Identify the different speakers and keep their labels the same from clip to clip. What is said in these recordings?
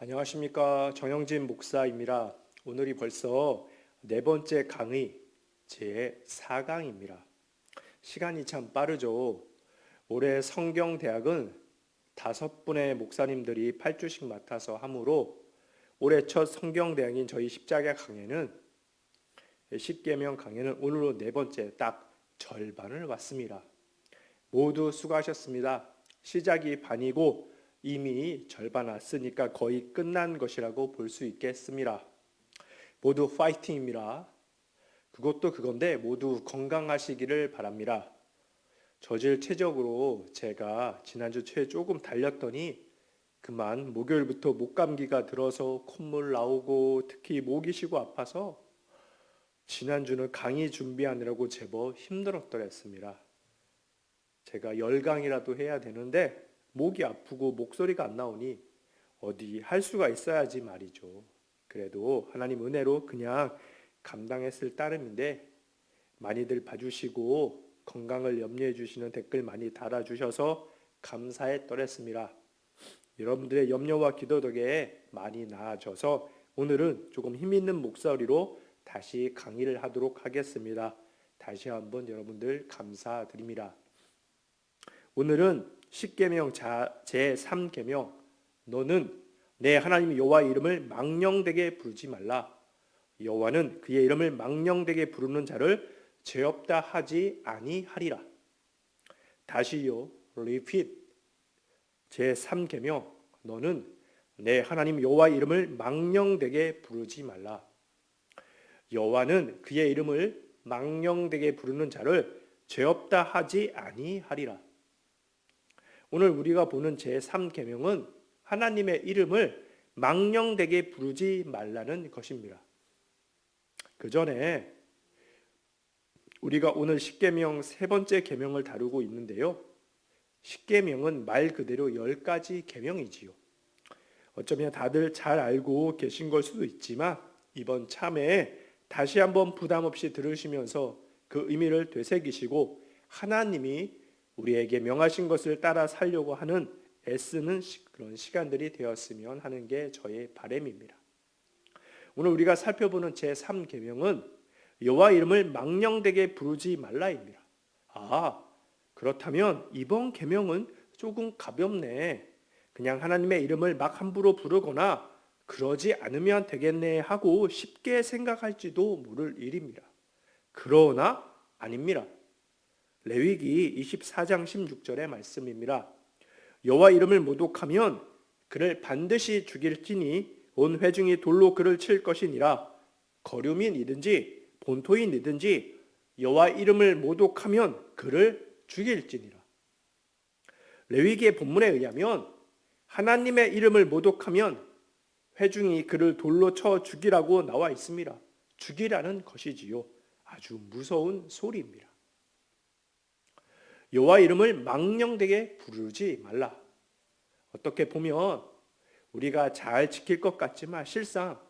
Speaker 1: 안녕하십니까 정영진 목사입니다. 오늘이 벌써 네 번째 강의 제 4강입니다. 시간이 참 빠르죠. 올해 성경 대학은 다섯 분의 목사님들이 8주씩 맡아서 하므로 올해 첫 성경 대학인 저희 십자가 강의는 십계명 강의는 오늘로 네 번째 딱 절반을 왔습니다. 모두 수고하셨습니다. 시작이 반이고 이미 절반 왔으니까 거의 끝난 것이라고 볼 수 있겠습니다. 모두 파이팅입니다. 그것도 그건데 모두 건강하시기를 바랍니다. 저질 체적으로 제가 지난주 초에 조금 달렸더니 그만 목요일부터 목감기가 들어서 콧물 나오고 특히 목이 쉬고 아파서 지난주는 강의 준비하느라고 제법 힘들었더랬습니다. 제가 열강이라도 해야 되는데 목이 아프고 목소리가 안 나오니 어디 할 수가 있어야지 말이죠. 그래도 하나님 은혜로 그냥 감당했을 따름인데 많이들 봐주시고 건강을 염려해 주시는 댓글 많이 달아주셔서 감사했더랬습니다. 여러분들의 염려와 기도 덕에 많이 나아져서 오늘은 조금 힘 있는 목소리로 다시 강의를 하도록 하겠습니다. 다시 한번 여러분들 감사드립니다. 오늘은 십계명 제 3계명 너는 내 하나님 여호와 이름을 망령되게 부르지 말라. 여호와는 그의 이름을 망령되게 부르는 자를 죄 없다 하지 아니하리라. 다시요. repeat. 제 3계명 너는 내 하나님 여호와 이름을 망령되게 부르지 말라. 여호와는 그의 이름을 망령되게 부르는 자를 죄 없다 하지 아니하리라. 오늘 우리가 보는 제3계명은 하나님의 이름을 망령되게 부르지 말라는 것입니다. 그 전에 우리가 오늘 십계명 세 번째 계명을 다루고 있는데요. 십계명은 말 그대로 열 가지 계명이지요. 어쩌면 다들 잘 알고 계신 걸 수도 있지만 이번 참회에 다시 한번 부담 없이 들으시면서 그 의미를 되새기시고 하나님이 우리에게 명하신 것을 따라 살려고 하는 애쓰는 그런 시간들이 되었으면 하는 게 저의 바람입니다. 오늘 우리가 살펴보는 제 3 계명은 여호와 이름을 망령되게 부르지 말라입니다. 아, 그렇다면 이번 계명은 조금 가볍네. 그냥 하나님의 이름을 막 함부로 부르거나 그러지 않으면 되겠네 하고 쉽게 생각할지도 모를 일입니다. 그러나 아닙니다. 레위기 24장 16절의 말씀입니다. 여호와 이름을 모독하면 그를 반드시 죽일지니 온 회중이 돌로 그를 칠 것이니라 거류민이든지 본토인이든지 여호와 이름을 모독하면 그를 죽일지니라. 레위기의 본문에 의하면 하나님의 이름을 모독하면 회중이 그를 돌로 쳐 죽이라고 나와 있습니다. 죽이라는 것이지요. 아주 무서운 소리입니다. 여호와 이름을 망령되게 부르지 말라. 어떻게 보면 우리가 잘 지킬 것 같지만 실상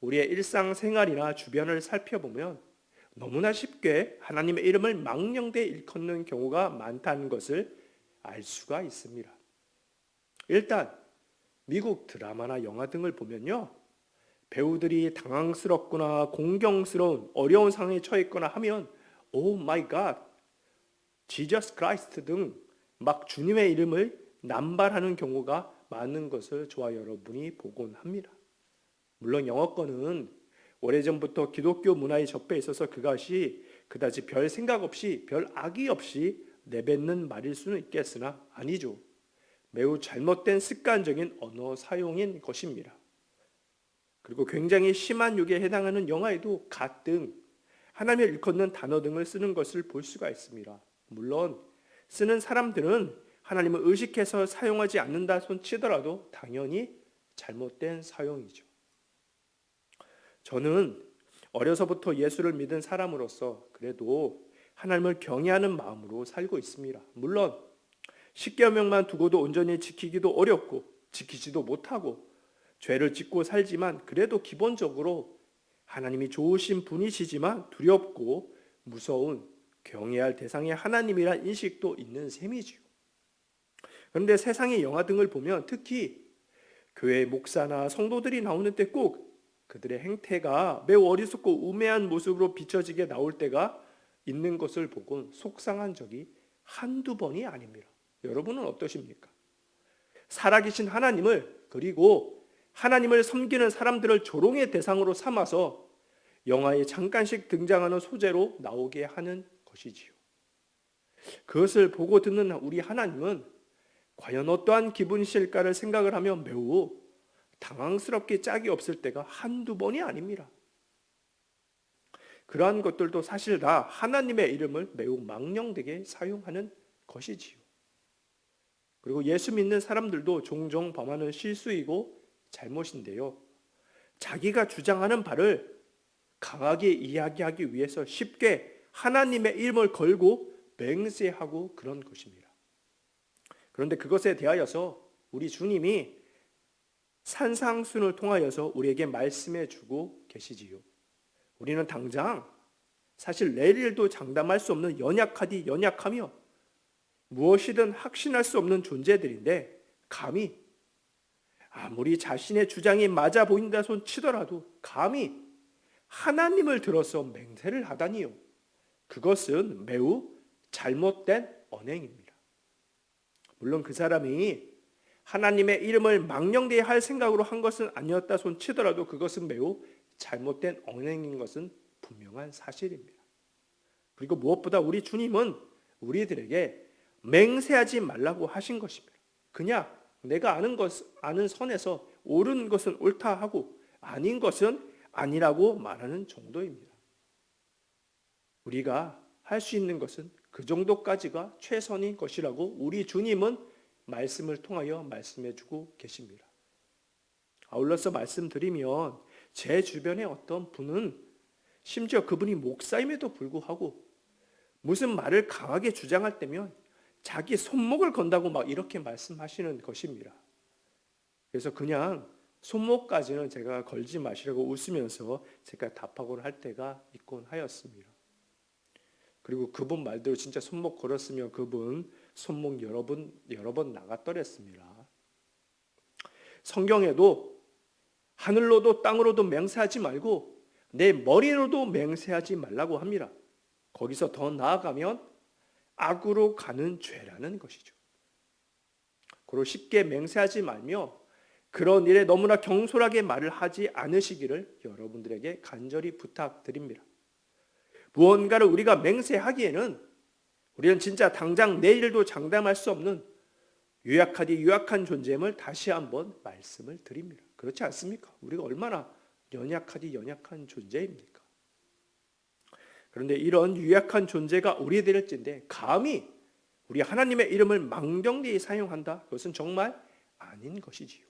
Speaker 1: 우리의 일상 생활이나 주변을 살펴보면 너무나 쉽게 하나님의 이름을 망령되게 일컫는 경우가 많다는 것을 알 수가 있습니다. 일단 미국 드라마나 영화 등을 보면요. 배우들이 당황스럽거나 공경스러운 어려운 상황에 처했거나 하면 오 마이 갓 지저스 크라이스트 등 막 주님의 이름을 남발하는 경우가 많은 것을 저와 여러분이 보곤 합니다. 물론 영어권은 오래전부터 기독교 문화에 접해 있어서 그것이 그다지 별 생각 없이 별 악의 없이 내뱉는 말일 수는 있겠으나 아니죠. 매우 잘못된 습관적인 언어 사용인 것입니다. 그리고 굉장히 심한 욕에 해당하는 영화에도 갓 등 하나님을 일컫는 단어 등을 쓰는 것을 볼 수가 있습니다. 물론 쓰는 사람들은 하나님을 의식해서 사용하지 않는다 손 치더라도 당연히 잘못된 사용이죠. 저는 어려서부터 예수를 믿은 사람으로서 그래도 하나님을 경외하는 마음으로 살고 있습니다. 물론 십계명만 두고도 온전히 지키기도 어렵고 지키지도 못하고 죄를 짓고 살지만 그래도 기본적으로 하나님이 좋으신 분이시지만 두렵고 무서운 경외할 대상이 하나님이란 인식도 있는 셈이지요. 그런데 세상의 영화 등을 보면 특히 교회 목사나 성도들이 나오는 때 꼭 그들의 행태가 매우 어리석고 우매한 모습으로 비춰지게 나올 때가 있는 것을 보곤 속상한 적이 한두 번이 아닙니다. 여러분은 어떠십니까? 살아계신 하나님을 그리고 하나님을 섬기는 사람들을 조롱의 대상으로 삼아서 영화에 잠깐씩 등장하는 소재로 나오게 하는 것이지요. 그것을 보고 듣는 우리 하나님은 과연 어떠한 기분이실까를 생각을 하면 매우 당황스럽게 짝이 없을 때가 한두 번이 아닙니다. 그러한 것들도 사실 다 하나님의 이름을 매우 망령되게 사용하는 것이지요. 그리고 예수 믿는 사람들도 종종 범하는 실수이고 잘못인데요. 자기가 주장하는 바를 강하게 이야기하기 위해서 쉽게 하나님의 이름을 걸고 맹세하고 그런 것입니다. 그런데 그것에 대하여서 우리 주님이 산상순을 통하여서 우리에게 말씀해 주고 계시지요. 우리는 당장 사실 내일도 장담할 수 없는 연약하디 연약하며 무엇이든 확신할 수 없는 존재들인데 감히 아무리 자신의 주장이 맞아 보인다 손 치더라도 감히 하나님을 들어서 맹세를 하다니요. 그것은 매우 잘못된 언행입니다. 물론 그 사람이 하나님의 이름을 망령되이 할 생각으로 한 것은 아니었다 손 치더라도 그것은 매우 잘못된 언행인 것은 분명한 사실입니다. 그리고 무엇보다 우리 주님은 우리들에게 맹세하지 말라고 하신 것입니다. 그냥 내가 아는 것 아는 선에서 옳은 것은 옳다 하고 아닌 것은 아니라고 말하는 정도입니다. 우리가 할 수 있는 것은 그 정도까지가 최선인 것이라고 우리 주님은 말씀을 통하여 말씀해 주고 계십니다. 아울러서 말씀드리면 제 주변에 어떤 분은 심지어 그분이 목사임에도 불구하고 무슨 말을 강하게 주장할 때면 자기 손목을 건다고 막 이렇게 말씀하시는 것입니다. 그래서 그냥 손목까지는 제가 걸지 마시라고 웃으면서 제가 답하고 할 때가 있곤 하였습니다. 그리고 그분 말대로 진짜 손목 걸었으면 그분 손목 여러 번 여러 번 나갔더랬습니다. 성경에도 하늘로도 땅으로도 맹세하지 말고 내 머리로도 맹세하지 말라고 합니다. 거기서 더 나아가면 악으로 가는 죄라는 것이죠. 그리고 쉽게 맹세하지 말며 그런 일에 너무나 경솔하게 말을 하지 않으시기를 여러분들에게 간절히 부탁드립니다. 무언가를 우리가 맹세하기에는 우리는 진짜 당장 내일도 장담할 수 없는 유약하디 유약한 존재임을 다시 한번 말씀을 드립니다. 그렇지 않습니까? 우리가 얼마나 연약하디 연약한 존재입니까? 그런데 이런 유약한 존재가 우리들일진데 감히 우리 하나님의 이름을 망령되이 사용한다? 그것은 정말 아닌 것이지요.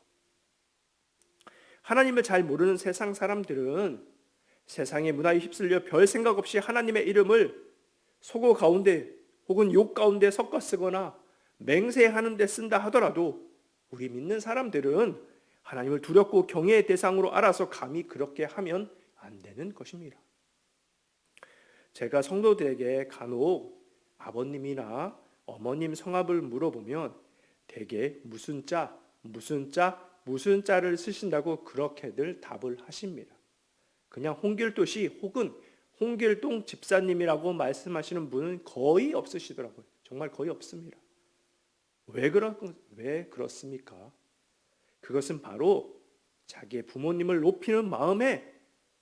Speaker 1: 하나님을 잘 모르는 세상 사람들은 세상의 문화에 휩쓸려 별 생각 없이 하나님의 이름을 속어 가운데 혹은 욕 가운데 섞어 쓰거나 맹세하는 데 쓴다 하더라도 우리 믿는 사람들은 하나님을 두렵고 경외의 대상으로 알아서 감히 그렇게 하면 안 되는 것입니다. 제가 성도들에게 간혹 아버님이나 어머님 성함을 물어보면 대개 무슨 자, 무슨 자, 무슨 자를 쓰신다고 그렇게들 답을 하십니다. 그냥 홍길도 씨 혹은 홍길동 집사님이라고 말씀하시는 분은 거의 없으시더라고요. 정말 거의 없습니다. 왜 그렇 왜 그렇습니까? 그것은 바로 자기의 부모님을 높이는 마음에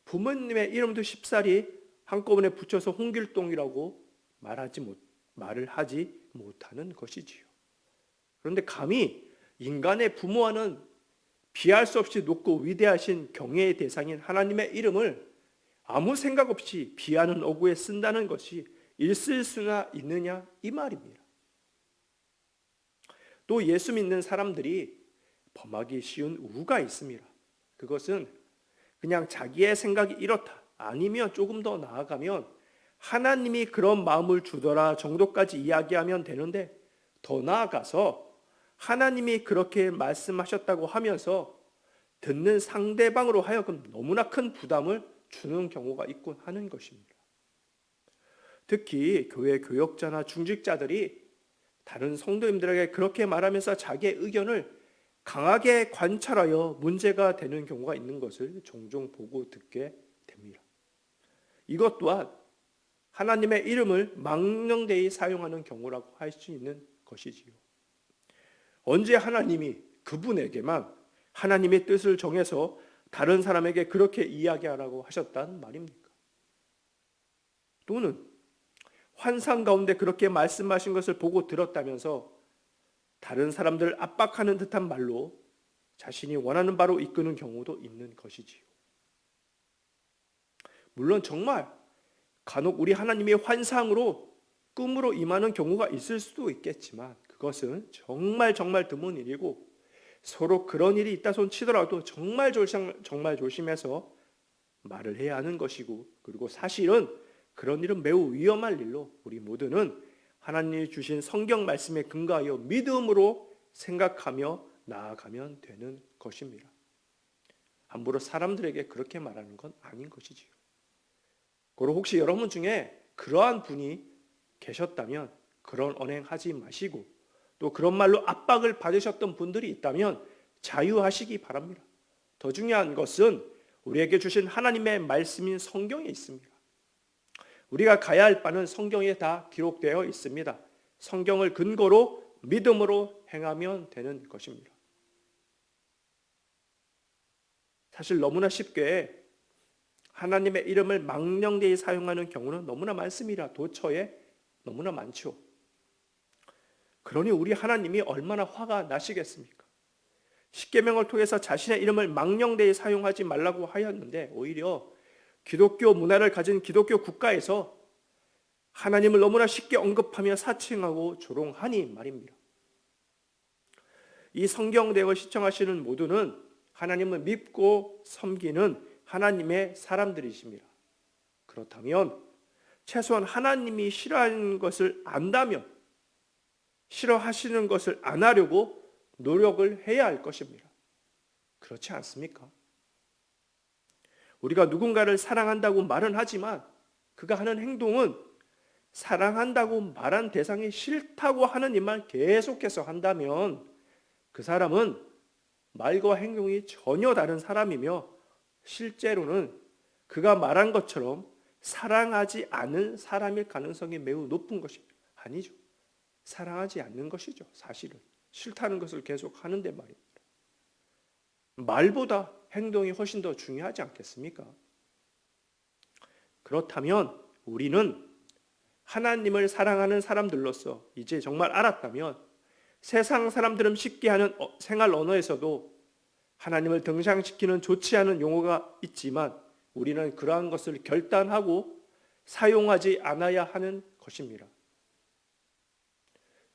Speaker 1: 부모님의 이름도 쉽사리 한꺼번에 붙여서 홍길동이라고 말하지 못 말을 하지 못하는 것이지요. 그런데 감히 인간의 부모와는 비할 수 없이 높고 위대하신 경외의 대상인 하나님의 이름을 아무 생각 없이 비하는 어구에 쓴다는 것이 있을 수나 있느냐 이 말입니다. 또 예수 믿는 사람들이 범하기 쉬운 우가 있습니다. 그것은 그냥 자기의 생각이 이렇다 아니면 조금 더 나아가면 하나님이 그런 마음을 주더라 정도까지 이야기하면 되는데 더 나아가서 하나님이 그렇게 말씀하셨다고 하면서 듣는 상대방으로 하여금 너무나 큰 부담을 주는 경우가 있곤 하는 것입니다. 특히 교회 교역자나 중직자들이 다른 성도님들에게 그렇게 말하면서 자기의 의견을 강하게 관찰하여 문제가 되는 경우가 있는 것을 종종 보고 듣게 됩니다. 이것 또한 하나님의 이름을 망령되이 사용하는 경우라고 할 수 있는 것이지요. 언제 하나님이 그분에게만 하나님의 뜻을 정해서 다른 사람에게 그렇게 이야기하라고 하셨단 말입니까? 또는 환상 가운데 그렇게 말씀하신 것을 보고 들었다면서 다른 사람들을 압박하는 듯한 말로 자신이 원하는 바로 이끄는 경우도 있는 것이지요. 물론 정말 간혹 우리 하나님의 환상으로 꿈으로 임하는 경우가 있을 수도 있겠지만 그것은 정말 정말 드문 일이고 서로 그런 일이 있다 손 치더라도 정말 조심 정말 조심해서 말을 해야 하는 것이고 그리고 사실은 그런 일은 매우 위험할 일로 우리 모두는 하나님이 주신 성경 말씀에 근거하여 믿음으로 생각하며 나아가면 되는 것입니다. 함부로 사람들에게 그렇게 말하는 건 아닌 것이지요. 그리고 혹시 여러분 중에 그러한 분이 계셨다면 그런 언행하지 마시고 또 그런 말로 압박을 받으셨던 분들이 있다면 자유하시기 바랍니다. 더 중요한 것은 우리에게 주신 하나님의 말씀인 성경에 있습니다. 우리가 가야 할 바는 성경에 다 기록되어 있습니다. 성경을 근거로 믿음으로 행하면 되는 것입니다. 사실 너무나 쉽게 하나님의 이름을 망령되이 사용하는 경우는 너무나 많습니다. 도처에 너무나 많죠. 그러니 우리 하나님이 얼마나 화가 나시겠습니까? 십계명을 통해서 자신의 이름을 망령되이 사용하지 말라고 하였는데 오히려 기독교 문화를 가진 기독교 국가에서 하나님을 너무나 쉽게 언급하며 사칭하고 조롱하니 말입니다. 이 성경대을 시청하시는 모두는 하나님을 믿고 섬기는 하나님의 사람들이십니다. 그렇다면 최소한 하나님이 싫어하는 것을 안다면 싫어하시는 것을 안 하려고 노력을 해야 할 것입니다. 그렇지 않습니까? 우리가 누군가를 사랑한다고 말은 하지만 그가 하는 행동은 사랑한다고 말한 대상이 싫다고 하는 일만 계속해서 한다면 그 사람은 말과 행동이 전혀 다른 사람이며 실제로는 그가 말한 것처럼 사랑하지 않은 사람일 가능성이 매우 높은 것입니다. 아니죠. 사랑하지 않는 것이죠. 사실은. 싫다는 것을 계속 하는데 말입니다. 말보다 행동이 훨씬 더 중요하지 않겠습니까? 그렇다면 우리는 하나님을 사랑하는 사람들로서 이제 정말 알았다면 세상 사람들은 쉽게 하는 어, 생활 언어에서도 하나님을 등장시키는 좋지 않은 용어가 있지만 우리는 그러한 것을 결단하고 사용하지 않아야 하는 것입니다.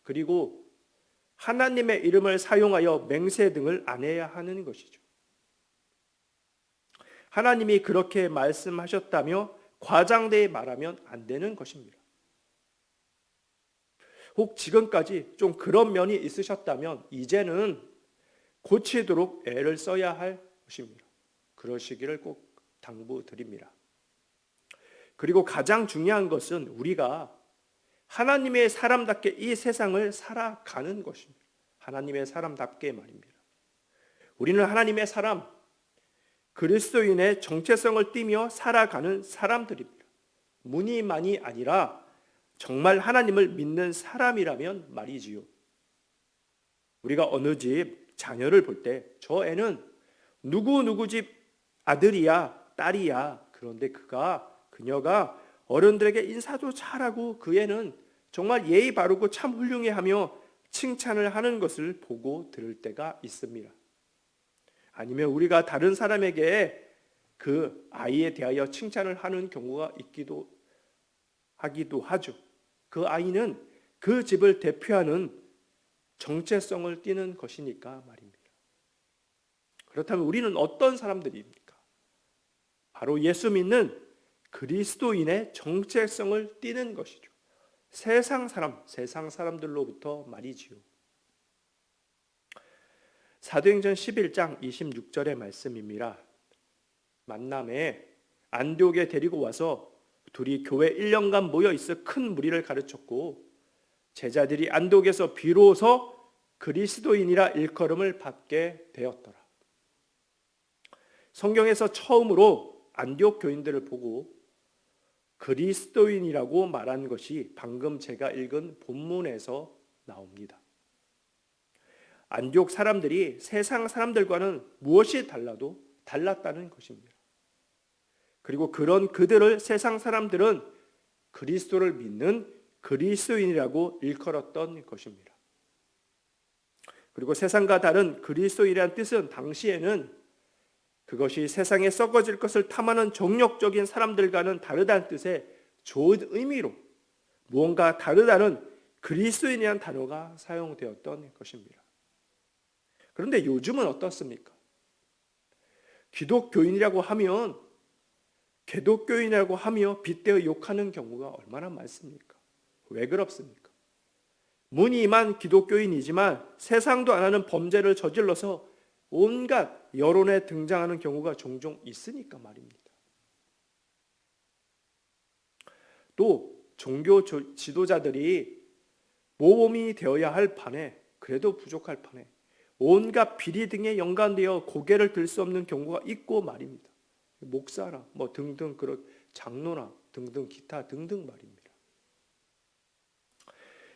Speaker 1: 그리고 하나님의 이름을 사용하여 맹세 등을 안 해야 하는 것이죠. 하나님이 그렇게 말씀하셨다며 과장되게 말하면 안 되는 것입니다. 혹 지금까지 좀 그런 면이 있으셨다면 이제는 고치도록 애를 써야 할 것입니다. 그러시기를 꼭 당부드립니다. 그리고 가장 중요한 것은 우리가 하나님의 사람답게 이 세상을 살아가는 것입니다. 하나님의 사람답게 말입니다. 우리는 하나님의 사람, 그리스도인의 정체성을 띠며 살아가는 사람들입니다. 무늬만이 아니라 정말 하나님을 믿는 사람이라면 말이지요. 우리가 어느 집 자녀를 볼 때 저 애는 누구 누구 집 아들이야, 딸이야. 그런데 그가 그녀가 어른들에게 인사도 잘하고 그 애는 정말 예의 바르고 참 훌륭해 하며 칭찬을 하는 것을 보고 들을 때가 있습니다. 아니면 우리가 다른 사람에게 그 아이에 대하여 칭찬을 하는 경우가 있기도 하기도 하죠. 그 아이는 그 집을 대표하는 정체성을 띠는 것이니까 말입니다. 그렇다면 우리는 어떤 사람들입니까? 바로 예수 믿는 그리스도인의 정체성을 띠는 것이죠. 세상 사람, 세상 사람들로부터 말이지요. 사도행전 11장 26절의 말씀입니다. 만남에 안디옥에 데리고 와서 둘이 교회 1년간 모여 있어 큰 무리를 가르쳤고 제자들이 안독에서 비로소 그리스도인이라 일컬음을 받게 되었더라. 성경에서 처음으로 안디옥 교인들을 보고 그리스도인이라고 말한 것이 방금 제가 읽은 본문에서 나옵니다. 안디옥 사람들이 세상 사람들과는 무엇이 달라도 달랐다는 것입니다. 그리고 그런 그들을 세상 사람들은 그리스도를 믿는 그리스도인이라고 일컬었던 것입니다. 그리고 세상과 다른 그리스도인이라는 뜻은 당시에는 그것이 세상에 썩어질 것을 탐하는 정력적인 사람들과는 다르다는 뜻의 좋은 의미로 무언가 다르다는 그리스도인이라는 단어가 사용되었던 것입니다. 그런데 요즘은 어떻습니까? 기독교인이라고 하면 개독교인이라고 하며 빗대어 욕하는 경우가 얼마나 많습니까? 왜 그렇습니까? 무늬만 기독교인이지만 세상도 안 하는 범죄를 저질러서 온갖 여론에 등장하는 경우가 종종 있으니까 말입니다. 또 종교 지도자들이 모범이 되어야 할 판에 그래도 부족할 판에 온갖 비리 등에 연관되어 고개를 들 수 없는 경우가 있고 말입니다. 목사나 뭐 등등 그런 장로나 등등 기타 등등 말입니다.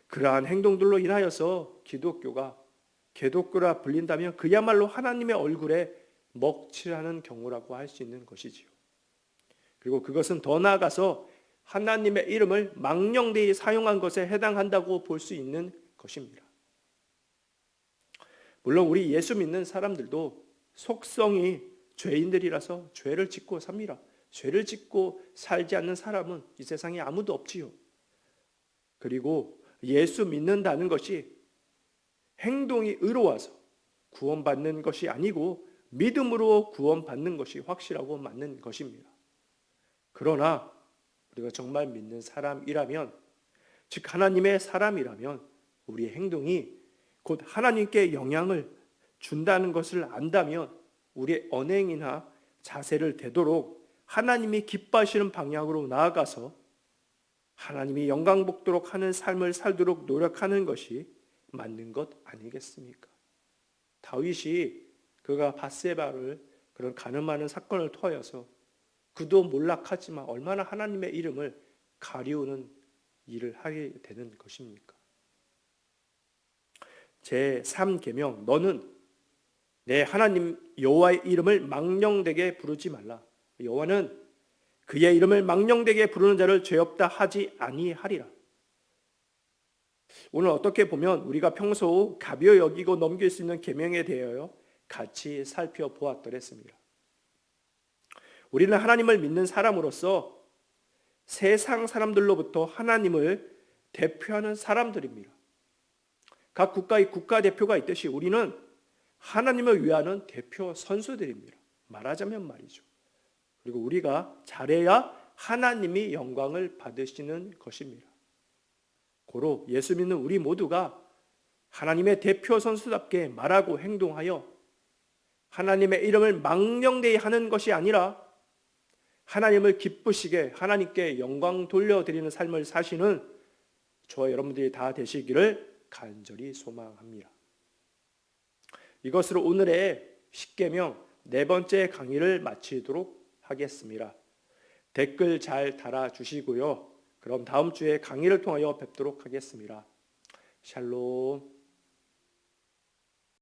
Speaker 1: 그러한 행동들로 인하여서 기독교가 개독교라 불린다면 그야말로 하나님의 얼굴에 먹칠하는 경우라고 할 수 있는 것이지요. 그리고 그것은 더 나아가서 하나님의 이름을 망령되이 사용한 것에 해당한다고 볼 수 있는 것입니다. 물론 우리 예수 믿는 사람들도 속성이 죄인들이라서 죄를 짓고 삽니다. 죄를 짓고 살지 않는 사람은 이 세상에 아무도 없지요. 그리고 예수 믿는다는 것이 행동이 의로워서 구원받는 것이 아니고 믿음으로 구원받는 것이 확실하고 맞는 것입니다. 그러나 우리가 정말 믿는 사람이라면 즉 하나님의 사람이라면 우리의 행동이 곧 하나님께 영향을 준다는 것을 안다면 우리의 언행이나 자세를 되도록 하나님이 기뻐하시는 방향으로 나아가서 하나님이 영광 복도록 하는 삶을 살도록 노력하는 것이 맞는 것 아니겠습니까? 다윗이 그가 바세바를 그런 가늠하는 사건을 통하여서 그도 몰락하지만 얼마나 하나님의 이름을 가리우는 일을 하게 되는 것입니까? 제 3계명 너는 내 하나님 여호와의 이름을 망령되게 부르지 말라. 여호와는 그의 이름을 망령되게 부르는 자를 죄 없다 하지 아니하리라. 오늘 어떻게 보면 우리가 평소 가벼 여기고 넘길 수 있는 계명에 대하여 같이 살펴보았더랬습니다. 우리는 하나님을 믿는 사람으로서 세상 사람들로부터 하나님을 대표하는 사람들입니다. 각 국가의 국가 대표가 있듯이 우리는 하나님을 위하는 대표 선수들입니다. 말하자면 말이죠. 그리고 우리가 잘해야 하나님이 영광을 받으시는 것입니다. 고로 예수 믿는 우리 모두가 하나님의 대표 선수답게 말하고 행동하여 하나님의 이름을 망령되이 하는 것이 아니라 하나님을 기쁘시게 하나님께 영광 돌려드리는 삶을 사시는 저와 여러분들이 다 되시기를 간절히 소망합니다. 이것으로 오늘의 십계명 네 번째 강의를 마치도록 하겠습니다. 댓글 잘 달아 주시고요. 그럼 다음 주에 강의를 통하여 뵙도록 하겠습니다. 샬롬.